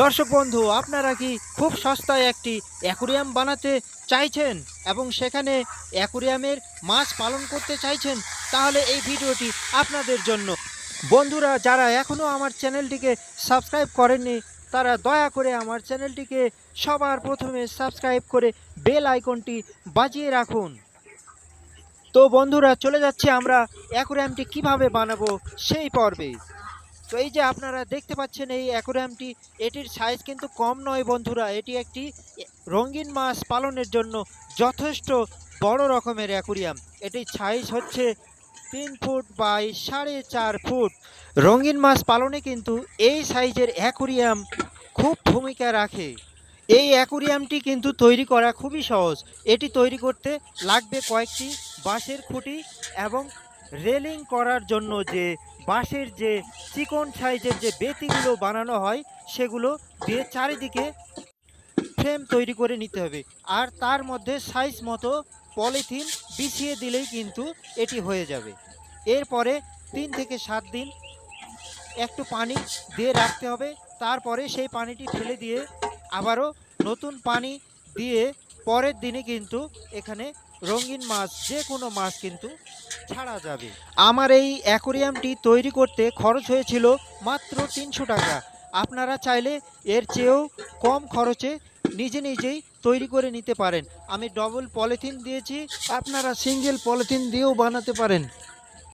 দর্শক বন্ধু, আপনারা কি খুব সস্তায় একটি অ্যাকুরিয়াম বানাতে চাইছেন এবং সেখানে অ্যাকুরিয়ামের মাছ পালন করতে চাইছেন? তাহলে এই ভিডিওটি আপনাদের জন্য। বন্ধুরা, যারা এখনও আমার চ্যানেলটিকে সাবস্ক্রাইব করেননি, তারা দয়া করে আমার চ্যানেলটিকে সবার প্রথমে সাবস্ক্রাইব করে বেল আইকনটি বাজিয়ে রাখুন। তো বন্ধুরা, চলে যাচ্ছে আমরা অ্যাকুরিয়ামটি কীভাবে বানাবো সেই পর্বে। তো এই যে আপনারা দেখতে পাচ্ছেন এই অ্যাকোরিয়ামটি, এটির সাইজ কিন্তু কম নয় বন্ধুরা। এটি একটি রঙিন মাছ পালনের জন্য যথেষ্ট বড় রকমের অ্যাকোরিয়াম। এটির সাইজ হচ্ছে তিন ফুট বাই সাড়ে চার ফুট। রঙিন মাছ পালনে কিন্তু এই সাইজের অ্যাকোরিয়াম খুব ভূমিকা রাখে। এই অ্যাকোরিয়ামটি কিন্তু তৈরি করা খুবই সহজ। এটি তৈরি করতে লাগবে কয়েকটি বাঁশের খুঁটি এবং রেলিং করার জন্য যে বাঁশের যে চিকন সাইজের যে বেতিগুলো বানানো হয়, সেগুলো দিয়ে চারিদিকে ফ্রেম তৈরি করে নিতে হবে। আর তার মধ্যে সাইজ মতো পলিথিন বিছিয়ে দিলেই কিন্তু এটি হয়ে যাবে। এরপরে তিন থেকে সাত দিন একটু পানি দিয়ে রাখতে হবে। তারপরে সেই পানিটি ফেলে দিয়ে আবারও নতুন পানি দিয়ে পরের দিনে কিন্তু এখানে রঙিন মাছ, যে কোনো মাছ কিন্তু ছাড়া যাবে। আমার এই অ্যাকোরিয়ামটি তৈরি করতে খরচ হয়েছিল মাত্র তিনশো টাকা। আপনারা চাইলে এর চেয়েও কম খরচে নিজে নিজেই তৈরি করে নিতে পারেন। আমি ডবল পলিথিন দিয়েছি, আপনারা সিঙ্গেল পলিথিন দিয়েও বানাতে পারেন।